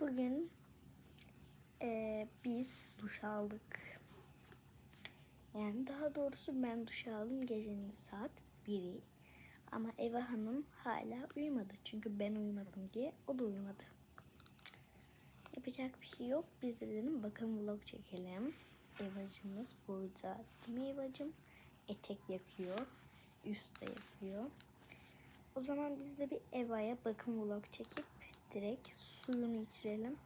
Bugün eee, biz duş aldık. Yani daha doğrusu ben duş aldım gecenin saat 1'i. Ama Eva Hanım hala uyumadı. Çünkü ben uyumadım diye o da uyumadı. Yapacak bir şey yok. Biz de dedim bakın vlog çekelim. Evacımız burada. Değil mi Evacım? Etek yakıyor. Üst de yakıyor. O zaman biz de bir Eva'ya bakım vlog çekip direkt suyunu içirelim.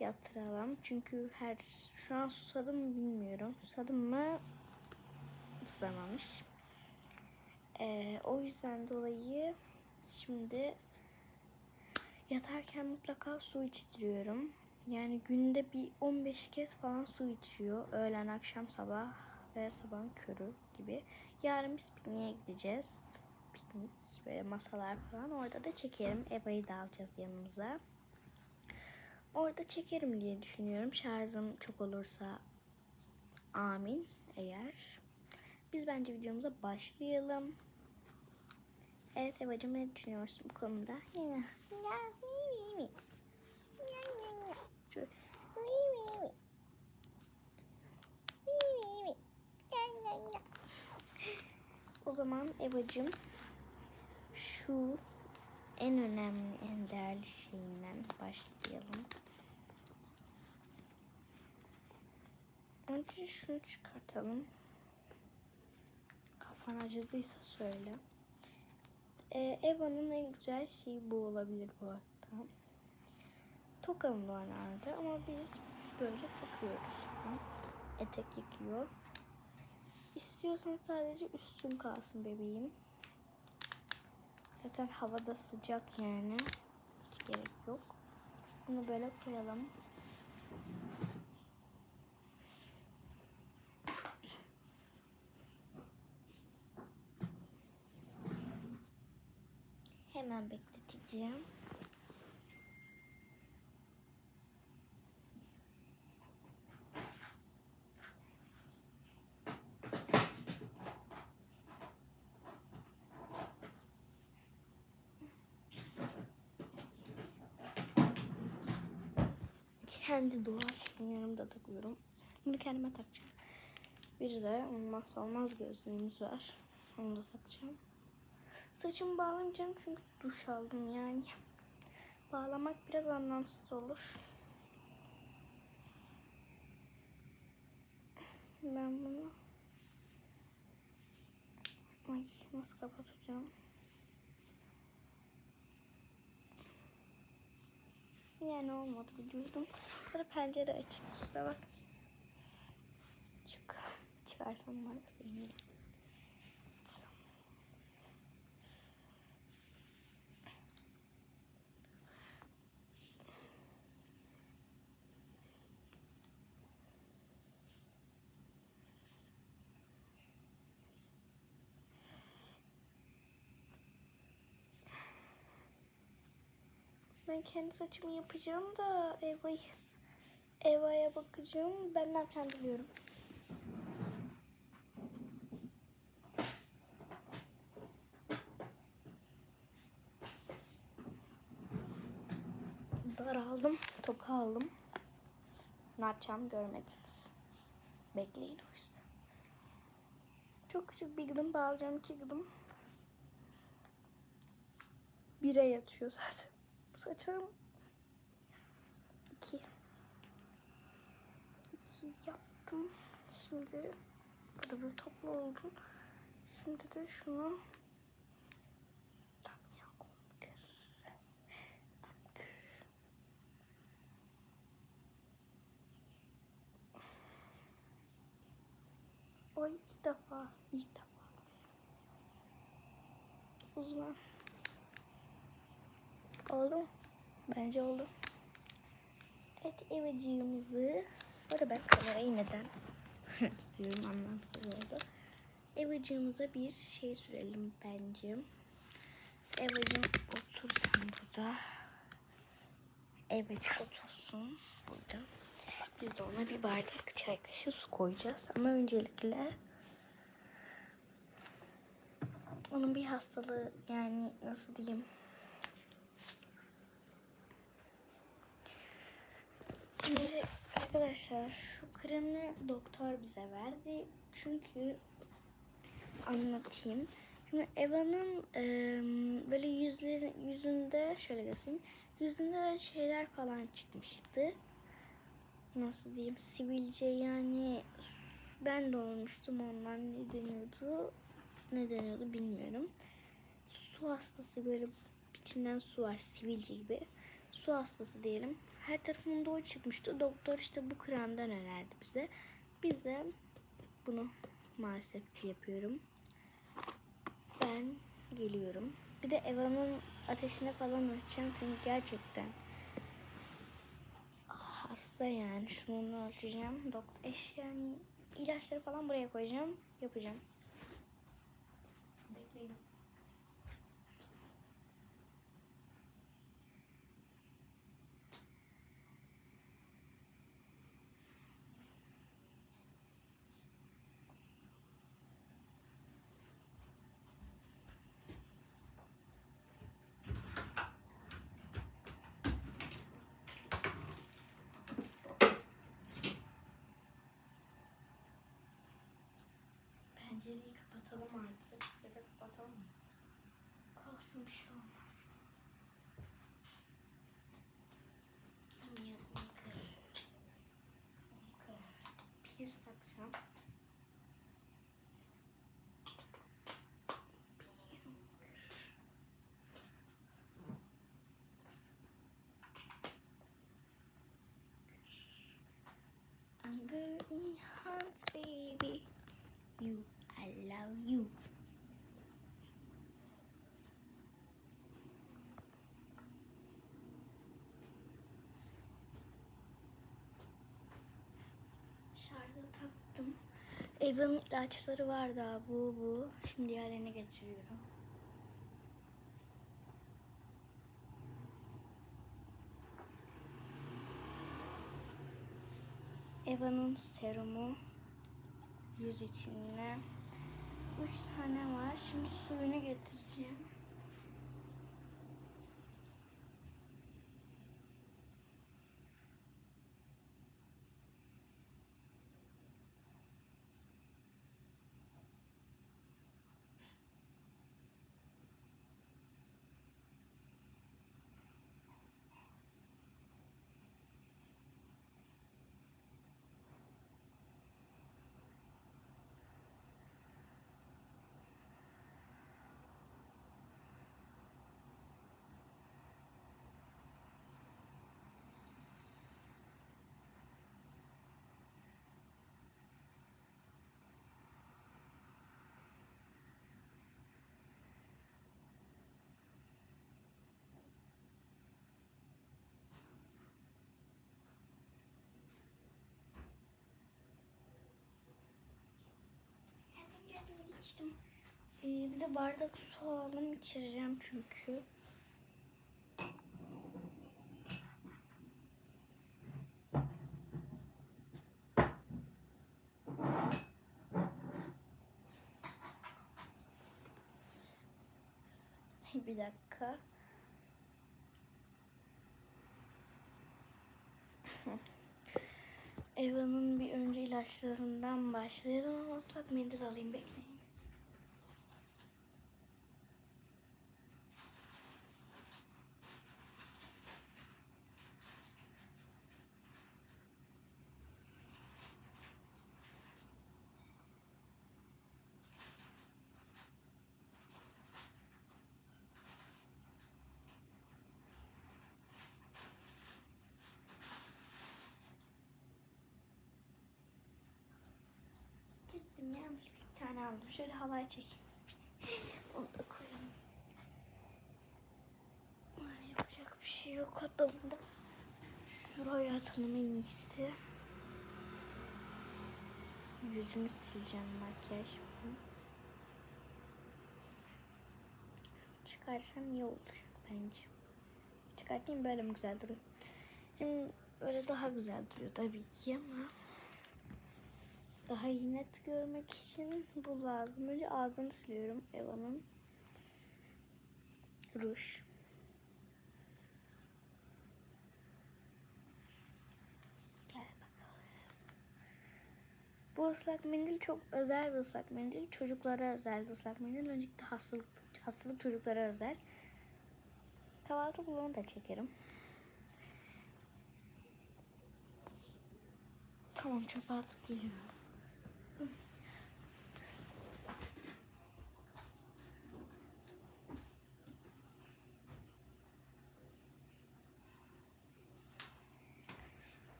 Yatıralım. Çünkü her şu an susadım mı bilmiyorum. Susadım mı? Susamamış. Ee, o yüzden dolayı şimdi yatarken mutlaka su içtiriyorum. Yani günde bir 15 kez falan su içiyor. Öğlen, akşam, sabah ve sabahın körü gibi. Yarın biz pikniğe gideceğiz. Piknik, böyle masalar falan. Orada da çekerim. Eva'yı da alacağız yanımıza. Orada çekerim diye düşünüyorum. Şarjım çok olursa amin eğer. Biz bence videomuza başlayalım. Evet Eva'cığım ne düşünüyorsun bu konuda? O zaman Eva'cığım şu en önemli, en değerli şeyinden başlayalım. Önce şunu çıkartalım. Kafan acıdıysa söyle. Ee, Eva'nın en güzel şeyi bu olabilir bu arada. Tokamız var nerede ama biz böyle takıyoruz. Etek yıkıyor. İstiyorsan sadece üstün kalsın bebeğim. Zaten havada sıcak yani. Hiç gerek yok. Bunu böyle koyalım. Hemen bekleteceğim. Kendi doğal şeyin yanımda takıyorum. Bunu kendime takacağım. Bir de olmazsa olmaz gözlüğümüz var. Onu da takacağım. Saçımı bağlamayacağım çünkü duş aldım yani. Bağlamak biraz anlamsız olur. Ben bunu Ay nasıl kapatacağım? Yani olmadı biliyordum. Böyle pencere açık kusura bak. Çık. Çıkarsam var sevinirim. Ben kendi saçımı yapacağım da Eva'yı Eva'ya bakacağım. Ben ne yapacağımı biliyorum. Daraldım. Toka aldım. Ne yapacağımı görmediniz. Bekleyin o yüzden. Çok küçük bir gıdım bağlayacağım. iki gıdım. Bire yatıyor zaten. Saçlarım iki. İki yaptım. Şimdi burada böyle toplu oldu. Şimdi de şunu Tamam, kır. Kır. O ilk defa, ilk defa. Uzman. Oldu mu? Bence oldu. Evet evacığımızı Burada ben kamerayı neden tutuyorum anlamsız oldu. Evacığımıza bir şey sürelim bence. Evacığım otur sen burada. Evacık otursun burada. Biz de ona bir bardak çay kaşığı su koyacağız. Ama öncelikle onun bir hastalığı yani nasıl diyeyim Şimdi arkadaşlar şu kremi doktor bize verdi. Çünkü anlatayım. Şimdi Eva'nın eee, böyle yüzleri, yüzünde şöyle göstereyim. Yüzünde şeyler falan çıkmıştı. Nasıl diyeyim sivilce yani ben de olmuştum ondan ne deniyordu ne deniyordu bilmiyorum. Su hastası böyle içinden su var sivilce gibi. Su hastası diyelim. Her tarafımda o çıkmıştı. Doktor işte bu kremden önerdi bize. Biz de bunu maalesef ki yapıyorum. Ben geliyorum. Bir de Eva'nın ateşine falan ölçeceğim çünkü gerçekten hasta yani. Şunu ölçeceğim. Doktor eş yani ilaçları falan buraya koyacağım. Yapacağım. Bekleyin. Pencereyi kapatalım artık. Ya da kapatalım mı? Kalsın bir şey olmaz. Niye kır? Kır. Priz takacağım. Very hot, baby. You, love you. Şarja taktım. Evin ilaçları var daha bu bu. Şimdi diğerlerini getiriyorum. Eva'nın serumu yüz için yine. Üç tane var. Şimdi suyunu getireceğim. İçtim. Ee, bir de bardak su aldım içireceğim çünkü. bir dakika. Eva'nın bir önce ilaçlarından başlayalım ama ıslak mendil alayım bekleyin. Gittim yanlışlıkla bir tane aldım. Şöyle halay çekeyim. Onu da koyayım. Var yapacak bir şey yok. Hatta bunu da şuraya atalım en iyisi. Yüzümü sileceğim makyaj. Çıkarsam iyi olacak bence. Çıkartayım böyle mi güzel duruyor? Şimdi böyle daha güzel duruyor tabii ki ama daha iyi net görmek için bu lazım. Önce ağzını siliyorum Eva'nın. Ruj. Bu ıslak mendil çok özel bir ıslak mendil. Çocuklara özel bir ıslak mendil. Öncelikle hastalık, hastalık çocuklara özel. Kahvaltı bunu da çekerim. Tamam çöpe atıp geliyorum.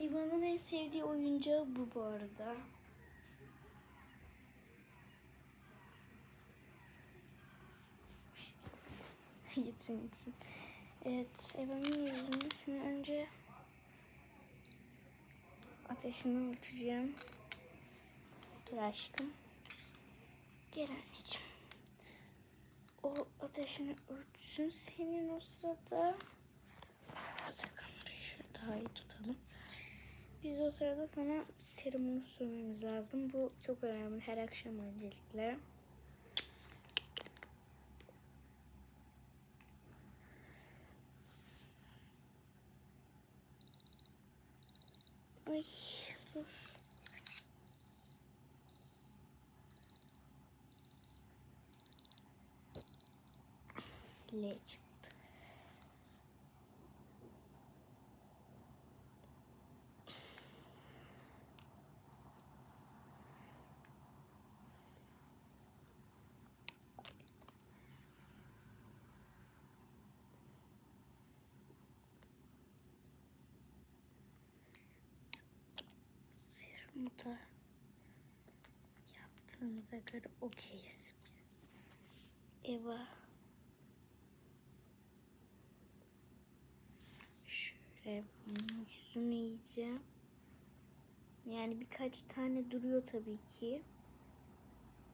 İvan'ın en sevdiği oyuncağı bu bu arada. gitsin gitsin. Evet, Eva'nın yüzünü şimdi önce ateşini ölçeceğim. Dur aşkım. Gel anneciğim. O ateşini ölçsün senin o sırada. Kamerayı şöyle daha iyi tutalım. Biz o sırada sana serumunu sürmemiz lazım. Bu çok önemli her akşam öncelikle. Ay dur. L Serumu da yaptığımıza göre okeyiz biz. Eva. Şöyle bunun yüzünü yiyeceğim. Yani birkaç tane duruyor tabii ki.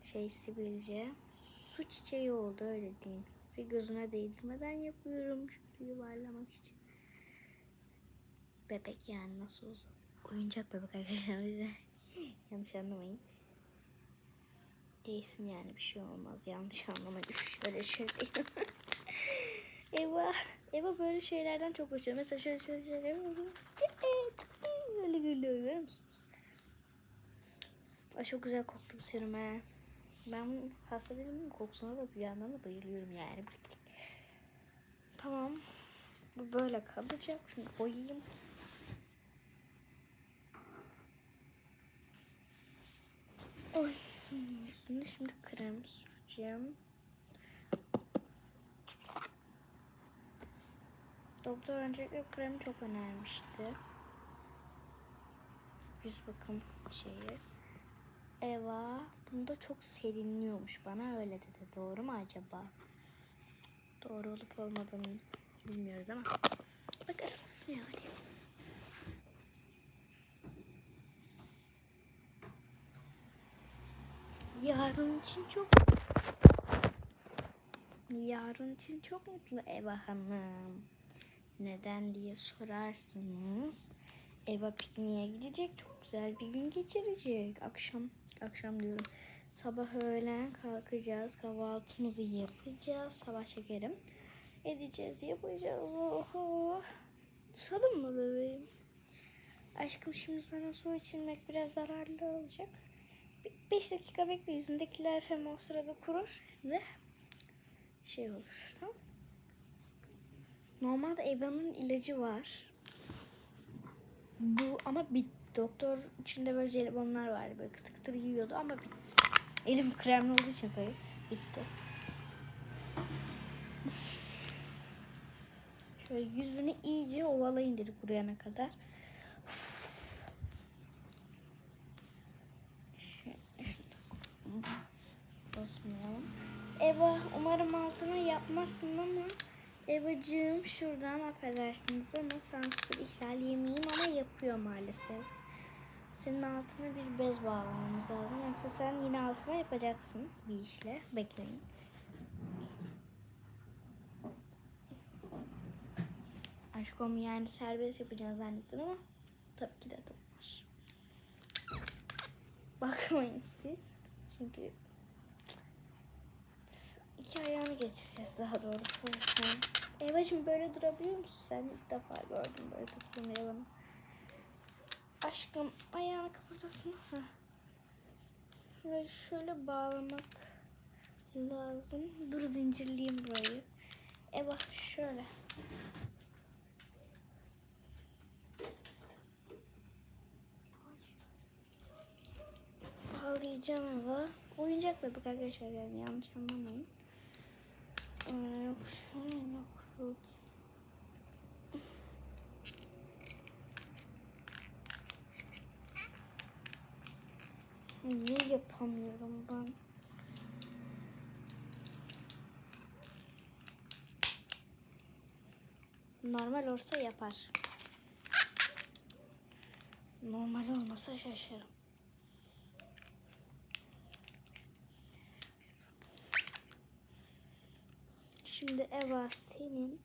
Şey sivilce. Su çiçeği oldu öyle diyeyim size. Gözüne değdirmeden yapıyorum. Şöyle yuvarlamak için. Bebek yani nasıl olsa. Oyuncak bebek arkadaşlar. Yanlış anlamayın. Değilsin yani bir şey olmaz. Yanlış anlamayın. Üf, Şöyle şöyle. Eva. Eva böyle şeylerden çok hoşlanıyor. Mesela şöyle şöyle şöyle. Böyle gülüyor görüyor musunuz? Ay çok güzel koktu bu serum he. Ben hasta değilim kokusuna da bir yandan da bayılıyorum yani. Tamam. Bu böyle kalacak. Şunu koyayım. Oy, üstüne şimdi krem süreceğim. Doktor öncelikle kremi çok önermişti. Yüz bakım şeyi. Eva bunda çok serinliyormuş. Bana öyle dedi. Doğru mu acaba? Doğru olup olmadığını bilmiyoruz ama bakarız yani. Yarın için çok Yarın için çok mutlu Eva Hanım. Neden diye sorarsınız. Eva pikniğe gidecek. Çok güzel bir gün geçirecek. Akşam, akşam diyorum. Sabah öğlen kalkacağız. Kahvaltımızı yapacağız. Sabah çekerim. Edeceğiz, yapacağız. Oho. Susadın mı bebeğim? Aşkım şimdi sana su içilmek biraz zararlı olacak. 5 dakika bekle yüzündekiler hem o sırada kurur ve şey olur tamam Normalde Eva'nın ilacı var. Bu ama bitti. Doktor içinde böyle jelibonlar vardı. Böyle kıtır kıtır yiyordu ama bitti. Elim kremli olduğu için kayıp. Bitti. Şöyle yüzünü iyice ovalayın dedik kuruyana kadar. Şöyle şunu da bozmayalım. Eva altına yapmazsın ama Evacığım şuradan affedersiniz ama sansür ihlal yemeyeyim ama yapıyor maalesef. Senin altına bir bez bağlamamız lazım. Yoksa sen yine altına yapacaksın bir işle. Bekleyin. Aşkım yani serbest yapacağını zannettim ama tabii ki de var. Bakmayın siz. Çünkü iki ayağını geçireceğiz daha doğrusu. Evacım böyle durabiliyor musun? Sen ilk defa gördüm böyle tutmayalım. Aşkım ayağını kıpırdatın. Heh. Şurayı şöyle bağlamak lazım. Dur zincirleyeyim burayı. E bak şöyle. Bağlayacağım eve. Oyuncak bebek arkadaşlar yani yanlış anlamayın. Ee, yok şöyle yok. yok. Niye yapamıyorum ben? Normal olsa yapar. Normal olmasa şaşırırım. Şimdi Eva senin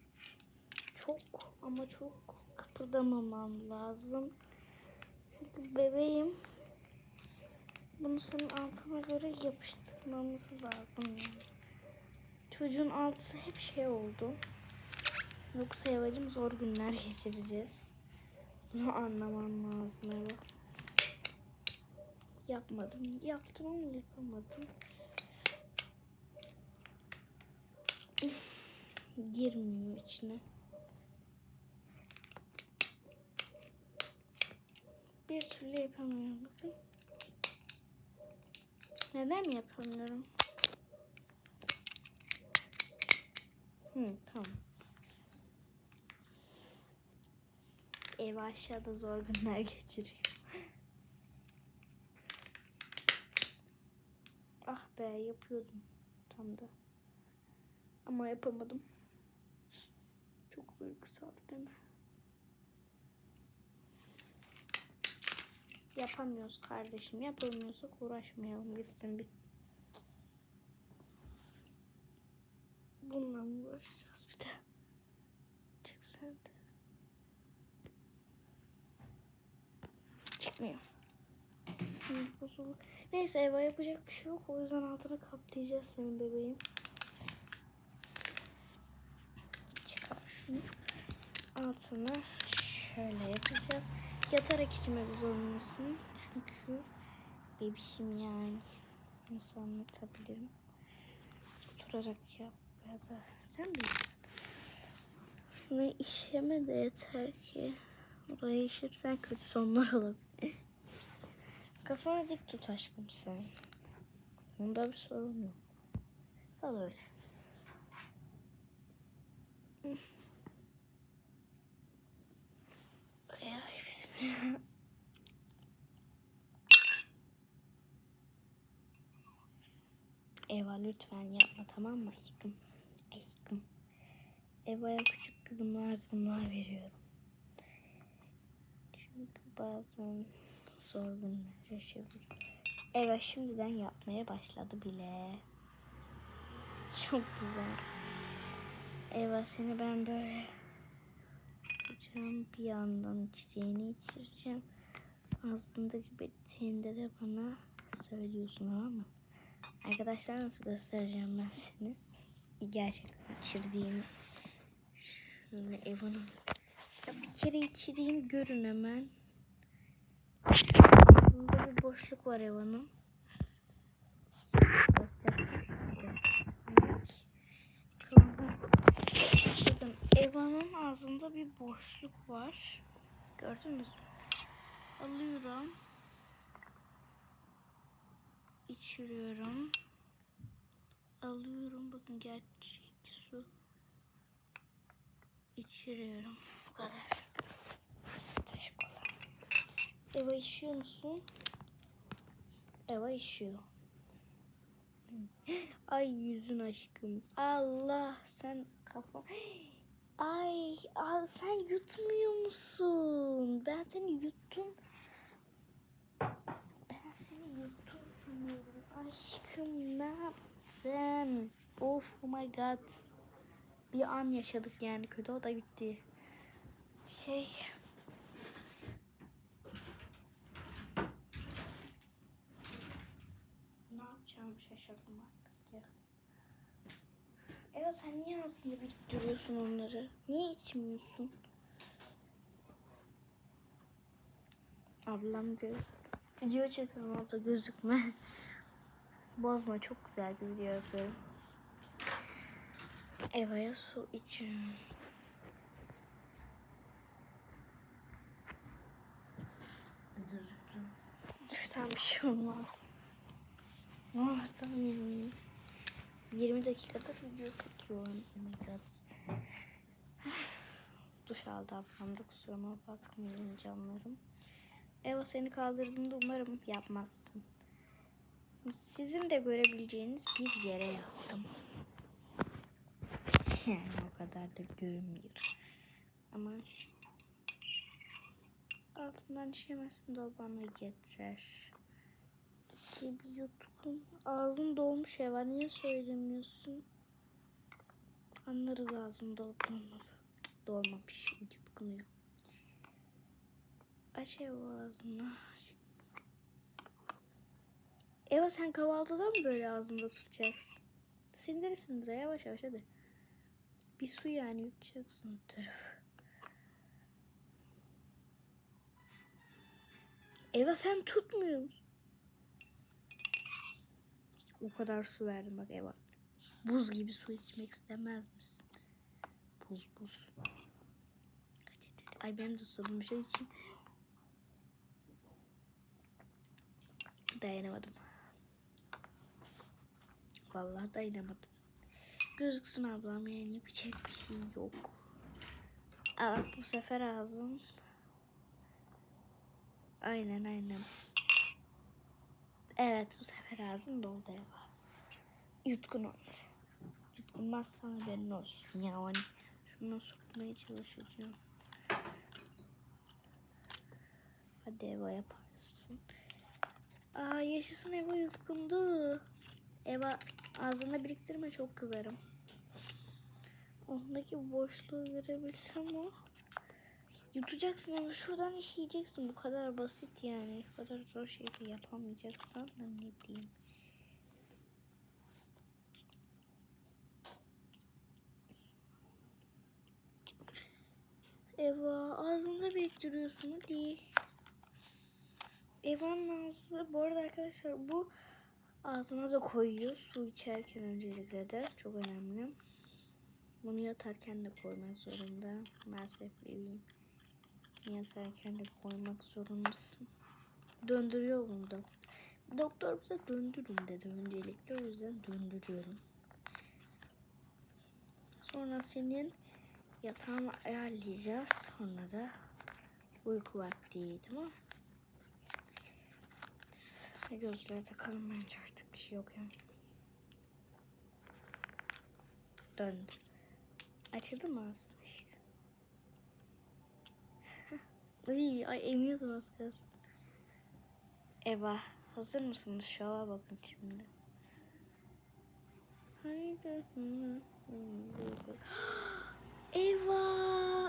çok ama çok kıpırdamaman lazım. Çünkü bebeğim bunu senin altına göre yapıştırmamız lazım yani. Çocuğun altı hep şey oldu. Yoksa Eva'cığım zor günler geçireceğiz. Bunu anlaman lazım Eva. Yapmadım. Yaptım ama yapamadım. Girmiyor içine. Bir türlü yapamıyorum bakın. Neden yapamıyorum? Hı, tamam. Ev aşağıda zor günler geçiriyor. ah be yapıyordum tam da. Ama yapamadım. Duygusal değil mi? Yapamıyoruz kardeşim. Yapamıyorsak uğraşmayalım gitsin bir. Bununla uğraşacağız bir de? Çık sen de. Çıkmıyor. Sinir. Neyse Eva yapacak bir şey yok. O yüzden altını kaplayacağız senin bebeğim. Altını şöyle yapacağız. Yatarak içmek zorundasın. Çünkü bebişim yani. Nasıl anlatabilirim? Oturarak yap ya da sen bilirsin. Şunu işeme de yeter ki. Oraya işirsen kötü sonlar olabilir. Kafanı dik tut aşkım sen. Bunda bir sorun yok. Al öyle. Ay, ay, bismillah. Eva lütfen yapma tamam mı aşkım? Aşkım. Eva'ya küçük gıdımlar gıdımlar veriyorum. Çünkü bazen zor günler yaşıyoruz. Eva şimdiden yapmaya başladı bile. Çok güzel. Eva seni ben böyle yapacağım. Bir yandan içeceğini içireceğim. Ağzındaki bittiğinde de bana söylüyorsun tamam mı? Arkadaşlar nasıl göstereceğim ben seni? Gerçekten içirdiğimi. Şöyle Eva'nın. Bir kere içireyim görün hemen. Ağzında bir boşluk var Eva'nın. Göstersene. Bakın Eva'nın ağzında bir boşluk var. Gördünüz mü? Alıyorum. İçiriyorum. Alıyorum. Bakın gerçek su. İçiriyorum. Bu kadar. Kola. Eva içiyor musun? Eva içiyor. Ay yüzün aşkım. Allah sen kafa. Ay, ay sen yutmuyor musun? Ben seni yuttum. Ben seni yuttum sanıyorum. Aşkım ne yaptın? Of oh my god. Bir an yaşadık yani kötü o da bitti. Şey Ne yapacağım şaşırdım ya. Evet sen niye aslında biriktiriyorsun onları? Niye içmiyorsun? Ablam göz. Video çekiyorum abla gözükme. Bozma çok güzel bir video yapıyorum. Eva'ya su için. Gözüktü. Üf, Tamam bir şey olmaz. Ah tamam ya. 20 dakikada video çekiyorum. Oh my god. Duş aldı ablam da kusuruma bakmayın canlarım. Eva seni kaldırdığında umarım yapmazsın. Sizin de görebileceğiniz bir yere yaptım. Yani o kadar da görünmüyor. Ama altından o bana yeter. Bir yutkum. Ağzın dolmuş Eva. Niye söylemiyorsun? Anlarız ağzın dolup olmadı. Dolmamış. Yutkunuyor. Aç Eva ağzını. Eva sen kahvaltıda mı böyle ağzında tutacaksın? Sindire sindire yavaş yavaş hadi. Bir su yani yutacaksın o tarafı. Eva sen tutmuyor musun? O kadar su verdim bak Eva. Buz gibi su içmek istemez misin? Buz buz. Hadi hadi. Ay benim de susadım bir şey içeyim. Dayanamadım. Vallahi dayanamadım. Gözüksün ablam yani yapacak bir şey yok. Aa, bu sefer ağzın. Aynen aynen. Evet bu sefer ağzın doldu Eva. Yutkun onları. Yutkunmazsan haberin olsun ya. Hani şunu sokmaya çalışacağım. Hadi Eva yaparsın. Aa yaşasın Eva yutkundu. Eva ağzına biriktirme çok kızarım. Ondaki boşluğu görebilsem o. Yutacaksın ama şuradan işleyeceksin. Bu kadar basit yani. Bu kadar zor şey de yapamayacaksan da ne diyeyim. Eva ağzında biriktiriyorsun hadi. Eva'nın ağzı bu arada arkadaşlar bu ağzına da koyuyor su içerken öncelikle de çok önemli. Bunu yatarken de koymak zorunda. Maalesef bebeğim. Yatarken de koymak zorundasın. Döndürüyor bunu da. Doktor bize döndürün dedi öncelikle. O yüzden döndürüyorum. Sonra senin yatağını ayarlayacağız. Sonra da uyku vakti tamam Gözlere takalım bence artık bir şey yok yani. Döndü. Açıldı mı aslında ışık? Ay, ay emiyordum az kalsın. Eva hazır mısınız? Şova bakın şimdi. Haydi. Eva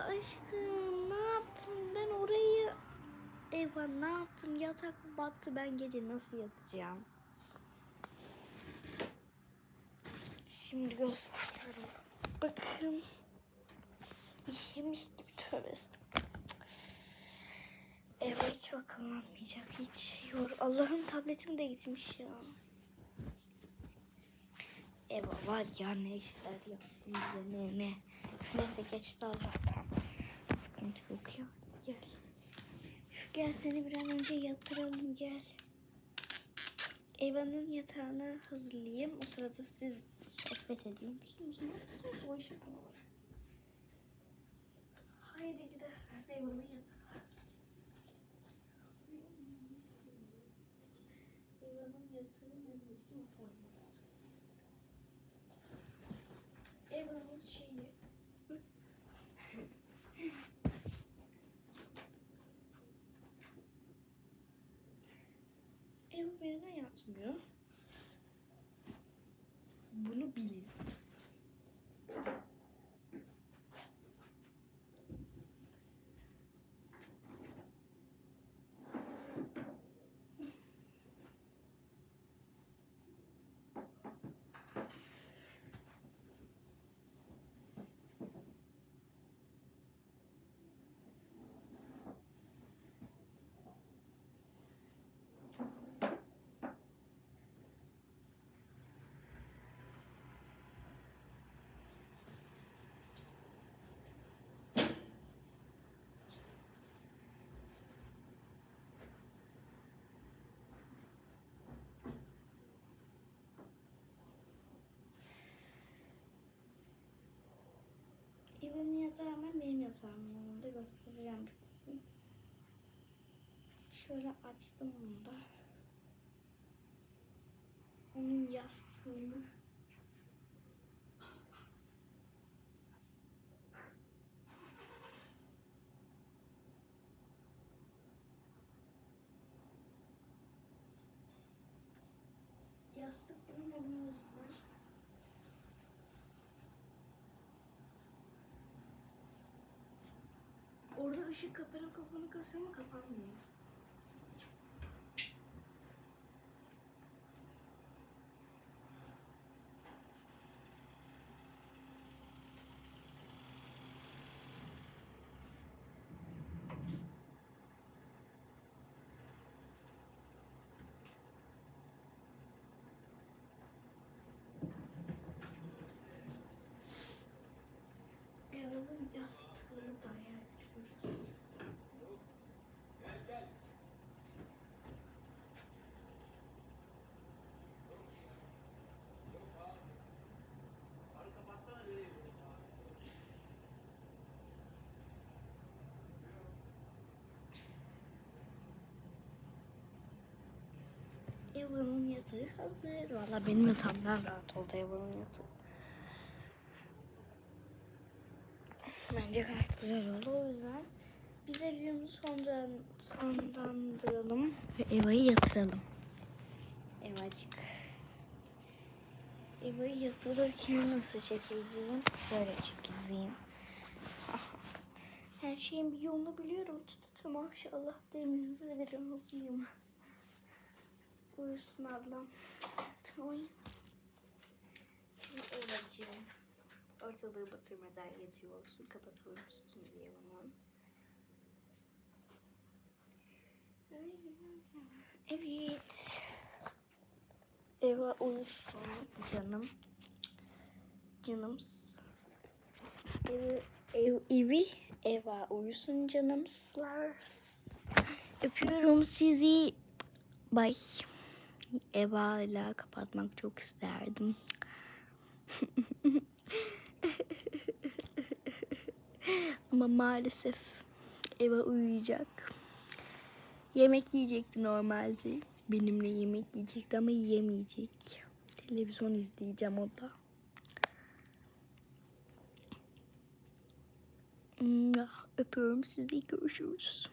aşkım ne yaptın? Ben orayı Eva ne yaptın? Yatak battı. Ben gece nasıl yatacağım? Şimdi gösteriyorum. Bakın. İşemiş gibi tövbe Eva hiç akıllanmayacak. Hiç yor. Allah'ım tabletim de gitmiş ya. Eva var ya ne işler yapıyor ne ne. Neyse geçti Allah'tan. Sıkıntı yok ya. Gel. Gel seni bir an önce yatıralım gel. Eva'nın yatağını hazırlayayım. O sırada siz sohbet ediyor musunuz? Ne yapıyorsunuz? O işe. Haydi gidelim. Eva'nın yatağı. Eva'nın yatağı neresi yatağı? Eva'nın şeyi. Ev benimle Evan'ın yatağı hemen benim yatağımın yanında göstereceğim bitsin. Şöyle açtım bunu da. Onun yastığını Yastık benim onun yüzünden. Orada ışık kapanıp kapanıp kasıyor ama kapanmıyor. Yastığını da Eva'nın yatağı hazır. Valla benim yatağımdan rahat oldu Eva'nın yatağı. Bence gayet güzel oldu. O yüzden biz evimizi sondan, sonlandıralım ve Eva'yı yatıralım. Evacık. Eva'yı yatırırken nasıl çekeceğim? Böyle çekeceğim. Her şeyin bir yolunu biliyorum. Tututu maşallah. Deminizi de bir hızlıyım. Uyusun ablam. Şimdi Evacığım. Ortalığı batırmadan yatıyorsun. Kapatalım üstünü diye bunun. Evet. Eva uyusun canım. Canıms. Ev, ev, evi Eva uyusun canımslar. Öpüyorum sizi. Bye. Eva ile kapatmak çok isterdim. Ama maalesef Eva uyuyacak. Yemek yiyecekti normalde. Benimle yemek yiyecekti ama yemeyecek. Televizyon izleyeceğim o da. Öpüyorum sizi. Görüşürüz.